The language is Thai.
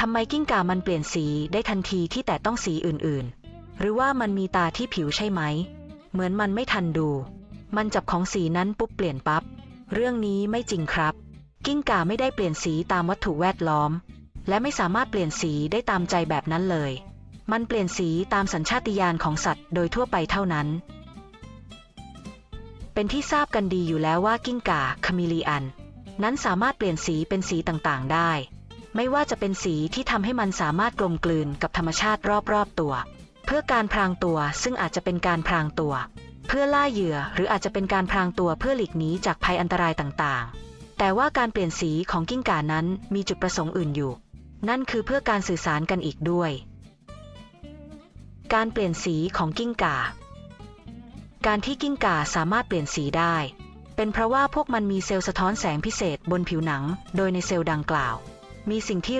ทำไมกิ้งก่ามันเปลี่ยนสีได้ทันทีที่แต่ต้องสีอื่นๆ หรือว่ามันมีตาที่ผิวใช่ไหม เหมือนมันไม่ทันดู มันจับของสีนั้นปุ๊บเปลี่ยนปับ๊บ เรื่องนี้ไม่จริงครับ กิ้งก่าไม่ได้เปลี่ยนสีตามวัตถุแวดล้อม และไม่สามารถเปลี่ยนสีได้ตามใจแบบนั้นเลย มันเปลี่ยนสีตามสัญชาตญาณของสัตว์โดยทั่วไปเท่านั้น เป็นที่ทราบกันดีอยู่แล้วว่ากิ้งก่าคามิลีอัน นั้นสามารถเปลี่ยนสีเป็นสีต่างๆ ได้ ไม่ว่าจะเป็นสีที่ทำให้มันสามารถกลมกลืนกับธรรมชาติรอบๆตัว เพื่อการพรางตัวซึ่งอาจจะเป็นการพรางตัว เพื่อล่าเหยื่อหรืออาจจะเป็นการพรางตัวเพื่อหลีกหนีจากภัยอันตรายต่างๆ แต่ว่าการเปลี่ยนสีของกิ้งก่านั้นมีจุดประสงค์อื่นอยู่ นั่นคือเพื่อการสื่อสารกันอีกด้วย การเปลี่ยนสีของกิ้งก่า การที่กิ้งก่าสามารถเปลี่ยนสีได้เป็นเพราะว่าพวกมันมีเซลล์สะท้อนแสงพิเศษบนผิวหนัง โดยในเซลล์ดังกล่าว มีสิ่งที่